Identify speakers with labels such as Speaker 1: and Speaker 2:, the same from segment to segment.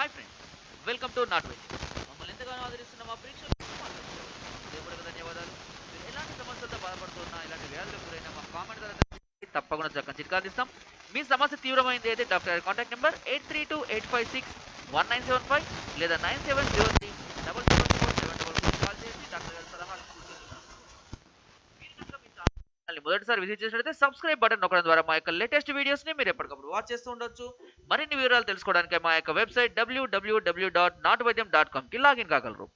Speaker 1: Hi friends welcome to not veg మమ్మల్ని ఎంతగానో ఆదరిస్తున్న మా ప్రేక్షకులకు మా ధన్యవాదాలు. మీరు ఎలాంటి సమస్యలతో బాధపడుతున్నా ఇలాంటి వ్యాధులకు గురైన మా కామెంట్ ద్వారా తప్పకుండా చక్కని చిట్కాలు ఇస్తాం మీ సమస్య తీవ్రమైంది అయితే డాక్టర్ గారి contact number eight three two eight five six one nine seven five లేదా nine seven zero three double seven four seven double four call చేసి డాక్టర్ గారి సలహాలు మొదటిసారి విజిట్ చేసినట్లయితే సబ్స్క్రైబ్ బటన్ నొక్కడం ద్వారా మా యొక్క లేటెస్ట్ వీడియోస్ని మీరు ఎప్పటికప్పుడు వాచ్ చేస్తూ ఉండొచ్చు. మరిన్ని వివరాలు తెలుసుకోవడానికి మా యొక్క వెబ్సైట్ డబ్ల్యూడబ్ల్యూడబ్ల్యూ డాట్ నాట్ వైద్యం డాట్ కామ్కి లాగిన్ కాగలరు.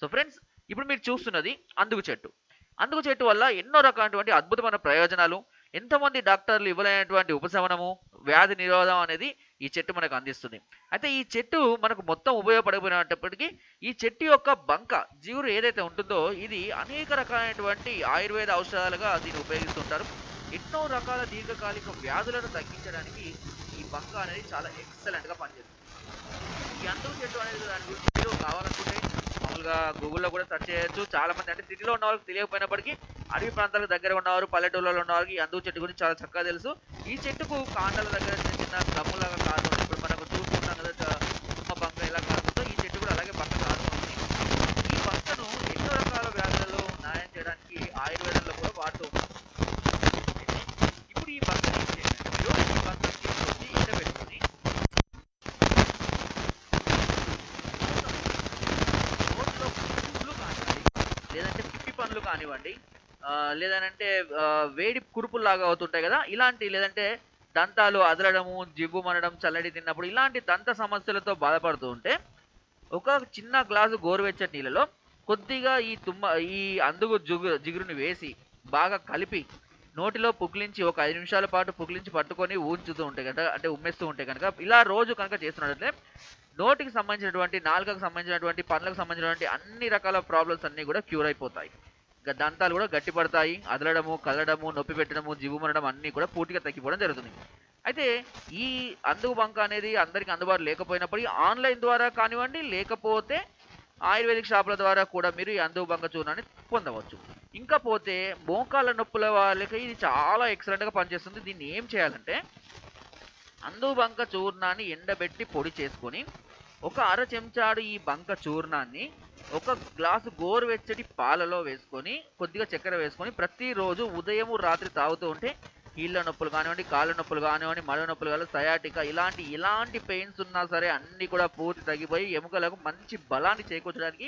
Speaker 1: సో ఫ్రెండ్స్ ఇప్పుడు మీరు చూస్తున్నది అందుకు చెట్టు. అందుకు చెట్టు వల్ల ఎన్నో రకాలైనటువంటి అద్భుతమైన ప్రయోజనాలు ఎంతమంది డాక్టర్లు ఇవ్వలేనటువంటి ఉపశమనము వ్యాధి నిరోధం అనేది ఈ చెట్టు మనకు అందిస్తుంది. అయితే ఈ చెట్టు మనకు మొత్తం ఉపయోగపడకపోయినప్పటికీ ఈ చెట్టు యొక్క బంక జీవుడు ఏదైతే ఉంటుందో ఇది అనేక రకాలైనటువంటి ఆయుర్వేద ఔషధాలుగా దీన్ని ఉపయోగిస్తుంటారు. ఎన్నో రకాల దీర్ఘకాలిక వ్యాధులను తగ్గించడానికి ఈ బంక అనేది చాలా ఎక్సలెంట్గా పనిచేస్తుంది. ఈ అందుకు చెట్టు అనేది దాని గురించి మీరు కావాలనుకుంటే మామూలుగా గూగుల్లో కూడా సెర్చ్ చేయొచ్చు. చాలా మంది అంటే సిటీలో ఉన్న వాళ్ళకి తెలియకపోయినప్పటికీ అడవి ప్రాంతాలకు దగ్గర ఉన్నవారు పల్లెటూళ్ళలో ఉన్నవారికి ఈ అందుకు చెట్టు గురించి చాలా చక్కగా తెలుసు. ఈ చెట్టుకు కాండాల దగ్గర చిన్న చిన్న గమ్ములాగా కాదు ఇప్పుడు మనకు చూస్తున్నాం కదా చ- తుమ్మ బంక ఎలా కాదుందో ఈ చెట్టు కూడా అలాగే బంక కాదు ఉంది ఈ బంకను ఎన్నో రకాల వ్యాధులలో న్యాయం చేయడానికి ఆయుర్వేదంలో కూడా వాడుతూ ఉంటారు అయితే ఇప్పుడు ఈ బంకని ఏం చేయాలంటే మీరు ఈ బంకని తీసుకొచ్చి ఎండబెట్టుకొని నోట్లో పువ్వులు కానివ్వండి పనులు కానివ్వండి లేదనంటే వేడి కురుపుల్లాగా అవుతుంటాయి కదా ఇలాంటి లేదంటే దంతాలు అదలడము జివ్వు మనడం చల్లడి తిన్నప్పుడు ఇలాంటి దంత సమస్యలతో బాధపడుతూ ఉంటే ఒక చిన్న గ్లాసు గోరువెచ్చటి నీళ్ళలో కొద్దిగా ఈ తుమ్మ ఈ అందుగు జుగు జిగురుని వేసి బాగా కలిపి నోటిలో పుక్లించి ఒక ఐదు నిమిషాల పాటు పుక్లించి పట్టుకొని ఊంచుతూ ఉంటే కనుక అంటే ఉమ్మేస్తూ ఉంటే కనుక ఇలా రోజు కనుక చేస్తున్నట్లయితే నోటికి సంబంధించినటువంటి నాలుకకు సంబంధించినటువంటి పనులకు సంబంధించినటువంటి అన్ని రకాల ప్రాబ్లమ్స్ అన్నీ కూడా క్యూర్ అయిపోతాయి. దంతాలు కూడా గట్టిపడతాయి అదలడము కదలడము నొప్పి పెట్టడము జివ్వు మనడం అన్నీ కూడా పూర్తిగా తగ్గిపోవడం జరుగుతుంది. అయితే ఈ అందుకు బంక అనేది అందరికీ అందుబాటులో లేకపోయినప్పటికీ ఆన్లైన్ ద్వారా కానివ్వండి లేకపోతే ఆయుర్వేదిక్ షాపుల ద్వారా కూడా మీరు ఈ అందుకు బంక చూర్ణాన్ని పొందవచ్చు. ఇంకా పోతే మోకాళ్ళ నొప్పుల వాళ్ళకి ఇది చాలా ఎక్సలెంట్గా పనిచేస్తుంది. దీన్ని ఏం చేయాలంటే అందుకు బంక చూర్ణాన్ని ఎండబెట్టి పొడి చేసుకొని ఒక అర చెంచాడు ఈ బంక చూర్ణాన్ని ఒక గ్లాసు గోరువెచ్చటి పాలలో వేసుకొని కొద్దిగా చక్కెర వేసుకొని ప్రతిరోజు ఉదయం రాత్రి తాగుతూ ఉంటే కీళ్ళ నొప్పులు కానివ్వండి కాళ్ళ నొప్పులు కానివ్వండి మడ నొప్పులు కానీ సయాటిక ఇలాంటి ఎలాంటి పెయిన్స్ ఉన్నా సరే అన్నీ కూడా పూర్తి తగ్గిపోయి ఎముకలకు మంచి బలాన్ని చేకూర్చడానికి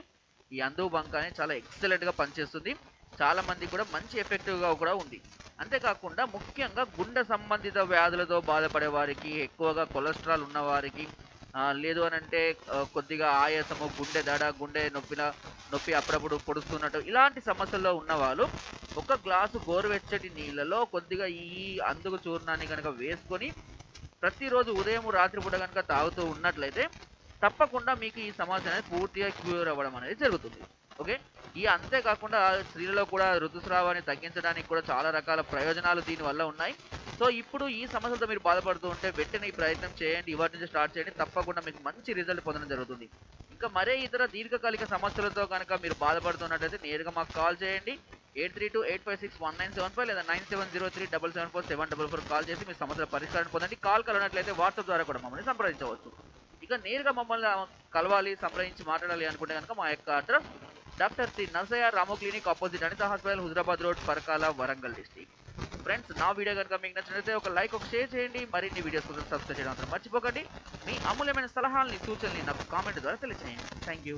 Speaker 1: ఈ అందుబంక అనేది చాలా ఎక్సలెంట్గా పనిచేస్తుంది. చాలామంది కూడా మంచి ఎఫెక్టివ్గా కూడా ఉంది. అంతేకాకుండా ముఖ్యంగా గుండె సంబంధిత వ్యాధులతో బాధపడే వారికి ఎక్కువగా కొలెస్ట్రాల్ ఉన్నవారికి లేదు అని అంటే కొద్దిగా ఆయాసము గుండె దడ గుండె నొప్పిన నొప్పి అప్పుడప్పుడు పొడుస్తున్నట్టు ఇలాంటి సమస్యల్లో ఉన్నవాళ్ళు ఒక గ్లాసు గోరువెచ్చటి నీళ్ళలో కొద్దిగా ఈ అందుకు చూర్ణాన్ని కనుక వేసుకొని ప్రతిరోజు ఉదయం రాత్రిపూట కనుక తాగుతూ ఉన్నట్లయితే తప్పకుండా మీకు ఈ సమస్య అనేది పూర్తిగా క్యూర్ అవ్వడం అనేది జరుగుతుంది. ఓకే? ఈ అంతేకాకుండా స్త్రీలలో కూడా ఋతుస్రావాన్ని తగ్గించడానికి కూడా చాలా రకాల ప్రయోజనాలు దీనివల్ల ఉన్నాయి. సో ఇప్పుడు ఈ సమస్యలతో మీరు బాధపడుతూ ఉంటే వెంటనే ఈ ప్రయత్నం చేయండి. ఇవాటి నుంచి స్టార్ట్ చేయండి. తప్పకుండా మీకు మంచి రిజల్ట్ పొందడం జరుగుతుంది. ఇంకా మరే ఇతర దీర్ఘకాలిక సమస్యలతో కనుక మీరు బాధపడుతున్నట్టయితే నేరుగా మాకు కాల్ చేయండి. Eight three two eight five six one nine seven five లేదా nine seven zero three double seven four seven double four call చేసి మీ సమస్యల పరిష్కారం పొందండి. కాల్ కలవనట్లయితే వాట్సాప్ ద్వారా కూడా మమ్మల్ని సంప్రదించవచ్చు. ఇక నేరుగా మమ్మల్ని కలవాలి సంప్రదించి మాట్లాడాలి అనుకుంటే కనుక మా యొక్క అడ్రస్ డాక్టర్ సి నర్సయ్య రామో clinic opposite Anitha hospital Huzurabad road Parakala Warangal district. Friends నా వీడియో కనుక మీకు నచ్చినట్లయితే ఒక లైక్ ఒక షేర్ చేయండి. మరిన్ని వీడియోస్ కోసం సబ్స్క్రైబ్ చేయడం మర్చిపోకండి. మీ అమూల్యమైన సలహాలని సూచనలు నాకు కామెంట్ ద్వారా తెలియజేయండి థ్యాంక్ యూ